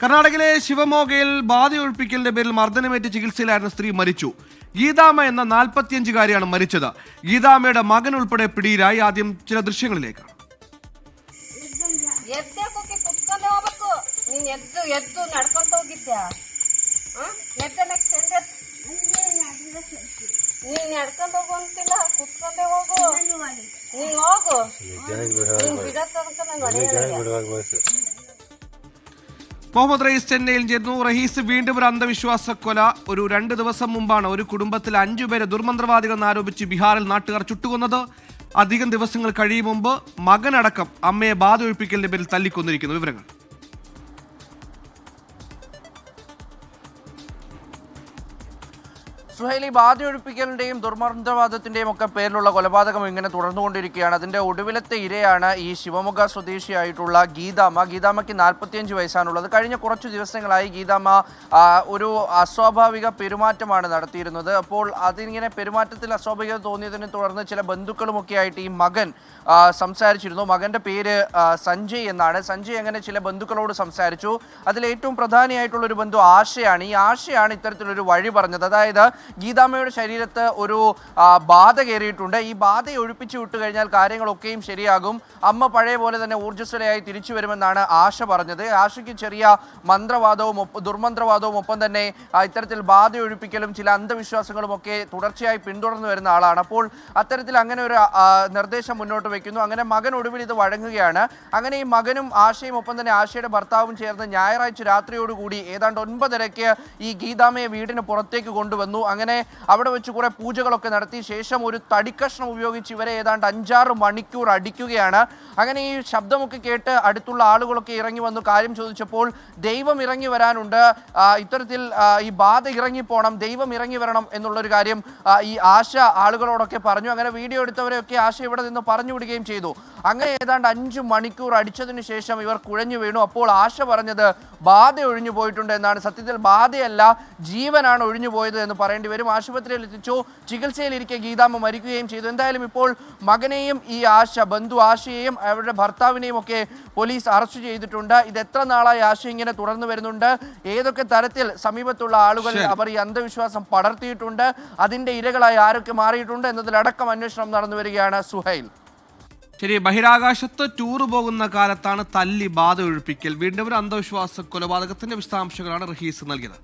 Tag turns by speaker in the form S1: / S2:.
S1: കർണാടകയിലെ ശിവമോഗയിൽ ബാധയൊഴിപ്പിക്കലിന്റെ പേരിൽ മർദ്ദനമേറ്റ് ചികിത്സയിലായിരുന്ന സ്ത്രീ മരിച്ചു ഗീതാമ്മ എന്ന നാൽപ്പത്തിയഞ്ചുകാരിയാണ് മരിച്ചത് ഗീതാമ്മയുടെ മകൻ ഉൾപ്പെടെ പിടിയിലായി ആദ്യം ചില ദൃശ്യങ്ങളിലേക്ക്
S2: ಎದ್ದೇಕೋಕೆ ಕುತ್ಕೊಂಡೆ ಹೋಗ್ಬೇಕು ನೀನ್ ಎದ್ದು ಎದ್ದು ನಡ್ಕೊಂತ ಹೋಗಿದ್ಯಾ ಎದ್ದ ನೆಕ್ಸ್ಟ್ ಎದ್ದ ನೀನ್ ನಡ್ಕೊಂಡ್ ಹೋಗು ಅಂತಿಲ್ಲ ಕುತ್ಕೊಂಡೆ ಹೋಗು ನೀನ್ ಹೋಗು ನೀನ್ ಬಿಡೋ ತನಕ ನಂಗೆ ಹೊಡೆಯಲ್ಲ
S1: മുഹമ്മദ് റയീസ് ചെന്നൈയിൽ ചേർന്നു റഹീസ് വീണ്ടും ഒരു അന്ധവിശ്വാസ കൊല ഒരു രണ്ട് ദിവസം മുമ്പാണ് ഒരു കുടുംബത്തിൽ അഞ്ചുപേരെ ദുർമന്ത്രവാദികളെന്ന് ആരോപിച്ച് ബീഹാറിൽ നാട്ടുകാർ ചുട്ടുകൊന്നത്. അധികം ദിവസങ്ങൾ കഴിയും മുമ്പ് മകനടക്കം അമ്മയെ ബാധ ഒഴിപ്പിക്കലിന്റെ പേരിൽ തല്ലിക്കൊന്നിരിക്കുന്നു. വിവരങ്ങൾ.
S3: സുഹൈലി ബാധയൊഴിപ്പിക്കലിന്റെയും ദുർമന്ത്രവാദത്തിന്റെയും ഒക്കെ പേരിലുള്ള കൊലപാതകം ഇങ്ങനെ തുടർന്നുകൊണ്ടിരിക്കുകയാണ്. അതിന്റെ ഒടുവിലത്തെ ഇരയാണ് ഈ ശിവമുഖ സ്വദേശിയായിട്ടുള്ള ഗീതാമ്മ ഗീതാമ്മയ്ക്ക് നാൽപ്പത്തിയഞ്ച് വയസ്സാണുള്ളത്. കഴിഞ്ഞ കുറച്ചു ദിവസങ്ങളായി ഗീതാമ്മ ഒരു അസ്വാഭാവിക പെരുമാറ്റമാണ് നടത്തിയിരുന്നത്. അപ്പോൾ അതിങ്ങനെ പെരുമാറ്റത്തിൽ അസ്വാഭാവികത തോന്നിയതിനെ തുടർന്ന് ചില ബന്ധുക്കളുമൊക്കെ ആയിട്ട് ഈ മകൻ സംസാരിച്ചിരുന്നു. മകന്റെ പേര് സഞ്ജയ് എന്നാണ്. സഞ്ജയ് അങ്ങനെ ചില ബന്ധുക്കളോട് സംസാരിച്ചു. അതിൽ ഏറ്റവും പ്രധാനിയായിട്ടുള്ള ഒരു ബന്ധു ആശയാണ്. ഈ ആശയാണ് ഇത്തരത്തിലൊരു വഴി പറഞ്ഞത്. അതായത് ഗീതാമ്മയുടെ ശരീരത്ത് ഒരു ബാധ കയറിയിട്ടുണ്ട്. ഈ ബാധയെ ഒഴിപ്പിച്ചു വിട്ടു കഴിഞ്ഞാൽ കാര്യങ്ങളൊക്കെയും ശരിയാകും. അമ്മ പഴയ പോലെ തന്നെ ഊർജസ്വലയായി തിരിച്ചു വരുമെന്നാണ് ആശ പറഞ്ഞത്. ആശയ്ക്ക് ചെറിയ മന്ത്രവാദവും ദുർമന്ത്രവാദവും ഒപ്പം തന്നെ ഇത്തരത്തിൽ ബാധ ഒഴിപ്പിക്കലും ചില അന്ധവിശ്വാസങ്ങളും ഒക്കെ തുടർച്ചയായി പിന്തുടർന്നു വരുന്ന ആളാണ്. അപ്പോൾ അത്തരത്തിൽ അങ്ങനെ ഒരു നിർദ്ദേശം മുന്നോട്ട് വയ്ക്കുന്നു അങ്ങനെ മകൻ ഒടുവിൽ ഇത് വഴങ്ങുകയാണ്. അങ്ങനെ ഈ മകനും ആശയും ഒപ്പം തന്നെ ആശയുടെ ഭർത്താവും ചേർന്ന് ഞായറാഴ്ച രാത്രിയോടുകൂടി ഏതാണ്ട് ഒൻപതരയ്ക്ക് ഈ ഗീതാമയെ വീടിന് പുറത്തേക്ക് കൊണ്ടുവന്നു. അങ്ങനെ അവിടെ വെച്ച് കുറെ പൂജകളൊക്കെ നടത്തി. ശേഷം ഒരു തടിക്കഷ്ണം ഉപയോഗിച്ച് ഇവരെ ഏതാണ്ട് അഞ്ചാറ് മണിക്കൂർ അടിക്കുകയാണ്. അങ്ങനെ ഈ ശബ്ദമൊക്കെ കേട്ട് അടുത്തുള്ള ആളുകളൊക്കെ ഇറങ്ങി വന്നു. കാര്യം ചോദിച്ചപ്പോൾ ദൈവം ഇറങ്ങി വരാനുണ്ട്. ഇത്തരത്തിൽ ഈ ബാധ ഇറങ്ങിപ്പോണം ദൈവം ഇറങ്ങി വരണം എന്നുള്ളൊരു കാര്യം ഈ ആശ ആളുകളോടൊക്കെ പറഞ്ഞു. അങ്ങനെ വീഡിയോ എടുത്തവരെയൊക്കെ ആശ ഇവിടെ നിന്ന് പറഞ്ഞു വിടുകയും ചെയ്തു. അങ്ങനെ ഏതാണ്ട് അഞ്ച് മണിക്കൂർ അടിച്ചതിന് ശേഷം ഇവർ കുഴഞ്ഞു വീണു. അപ്പോൾ ആശ പറഞ്ഞത് ബാധ ഒഴിഞ്ഞു പോയിട്ടുണ്ട് എന്നാണ്. സത്യത്തിൽ ബാധയല്ല ജീവനാണ് ഒഴിഞ്ഞു പോയത് എന്ന് പറയേണ്ടി വരും. ആശുപത്രിയിൽ എത്തിച്ചു. ചികിത്സയിലിരിക്കെ ഗീതാമ്മ മരിക്കുകയും ചെയ്തു. എന്തായാലും ഇപ്പോൾ മകനെയും ഈ ആശ ബന്ധു ആശയെയും അവരുടെ ഭർത്താവിനെയും ഒക്കെ പോലീസ് അറസ്റ്റ് ചെയ്തിട്ടുണ്ട്. ഇത് എത്ര നാളായി ആശ ഇങ്ങനെ തുടർന്നു വരുന്നുണ്ട്? ഏതൊക്കെ തരത്തിൽ സമീപത്തുള്ള ആളുകൾ അവർ ഈ അന്ധവിശ്വാസം പടർത്തിയിട്ടുണ്ട്? അതിന്റെ ഇരകളായി ആരൊക്കെ മാറിയിട്ടുണ്ട് എന്നതിലടക്കം അന്വേഷണം നടന്നു വരികയാണ് സുഹൈൽ.
S1: ശരി ബഹിരാകാശത്ത് ടൂർ പോകുന്ന കാലത്താണ് തല്ലി ബാധ ഒഴിപ്പിക്കൽ വീണ്ടും ഒരു അന്ധവിശ്വാസ കൊലപാതകത്തിന്റെ വിശദാംശങ്ങളാണ് റഹീസ് നൽകിയത്.